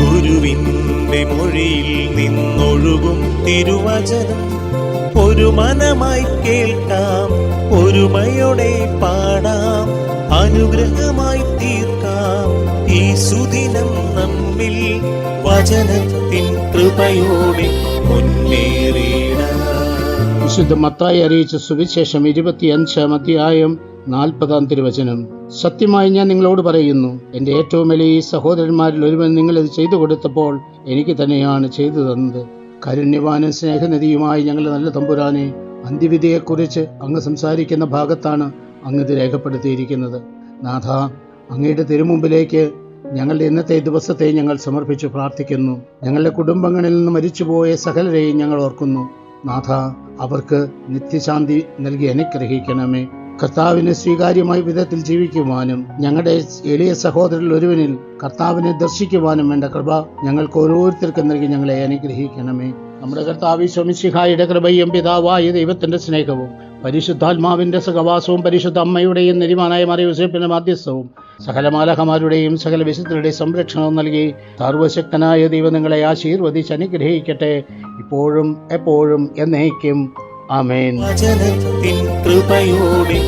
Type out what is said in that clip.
ഗുരുവിന്റെ മൊഴിയിൽ നിന്നൊഴുകും തിരുവചനം. ഒരു മനമായി കേൾക്കാം ഒരുമയോടെ പാടാം അനുഗ്രഹമായി തീർക്കാം. ഈ സുദിനം നമ്മിൽ വചനത്തിൻ കൃപയോടെ മുന്നേറിയിടാം വിശുദ്ധ മത്തായി അറിയിച്ച സുവിശേഷം ഇരുപത്തിയഞ്ചാം അധ്യായം നാൽപ്പതാം തിരുവചനം. സത്യമായി ഞാൻ നിങ്ങളോട് പറയുന്നു എന്റെ ഏറ്റവും വലിയ ഈ സഹോദരന്മാരിൽ ഒരുവൻ നിങ്ങളിത് ചെയ്തു കൊടുത്തപ്പോൾ എനിക്ക് തന്നെയാണ് ചെയ്തു തന്നത്. കരുണ്യവാനും സ്നേഹനിധിയുമായി ഞങ്ങൾ നല്ല തമ്പുരാനെ അന്ത്യവിധിയെക്കുറിച്ച് അങ്ങ് സംസാരിക്കുന്ന ഭാഗത്താണ് അങ്ങ് ഇത് രേഖപ്പെടുത്തിയിരിക്കുന്നത്. നാഥ അങ്ങയുടെ തിരുമുമ്പിലേക്ക് ഞങ്ങളുടെ ഇന്നത്തെ ദിവസത്തെ ഞങ്ങൾ സമർപ്പിച്ച് പ്രാർത്ഥിക്കുന്നു. ഞങ്ങളുടെ കുടുംബങ്ങളിൽ നിന്ന് മരിച്ചുപോയ സകലരെയും ഞങ്ങൾ ഓർക്കുന്നു. നാഥ അവർക്ക് നിത്യശാന്തി നൽകി അനുഗ്രഹിക്കണമേ. കർത്താവിന് സ്വീകാര്യമായ വിധത്തിൽ ജീവിക്കുവാനും ഞങ്ങളുടെ എളിയ സഹോദരൻ ഒരുവനിൽ കർത്താവിനെ ദർശിക്കുവാനും വേണ്ട കൃപ ഞങ്ങൾക്ക് ഓരോരുത്തർക്കും നൽകി ഞങ്ങളെ അനുഗ്രഹിക്കണമേ. നമ്മുടെ കർത്താവ് സ്വമിശിഹായുടെ കൃപയും പിതാവായ ദൈവത്തിന്റെ സ്നേഹവും പരിശുദ്ധാത്മാവിന്റെ സഹവാസവും പരിശുദ്ധ അമ്മയുടെയും നെരിമാനായ മറിയൂസേപ്പിന്റെ മാധ്യസ്ഥവും സകല മാലഹമാരുടെയും സകല വിശുദ്ധരുടെയും സംരക്ഷണവും നൽകി സർവശക്തനായ ദൈവം നിങ്ങളെ ആശീർവദിച്ച് അനുഗ്രഹിക്കട്ടെ. ഇപ്പോഴും എപ്പോഴും എന്നേക്കും ആമേൻ. വചനത്തിൻ കൃപയോടെ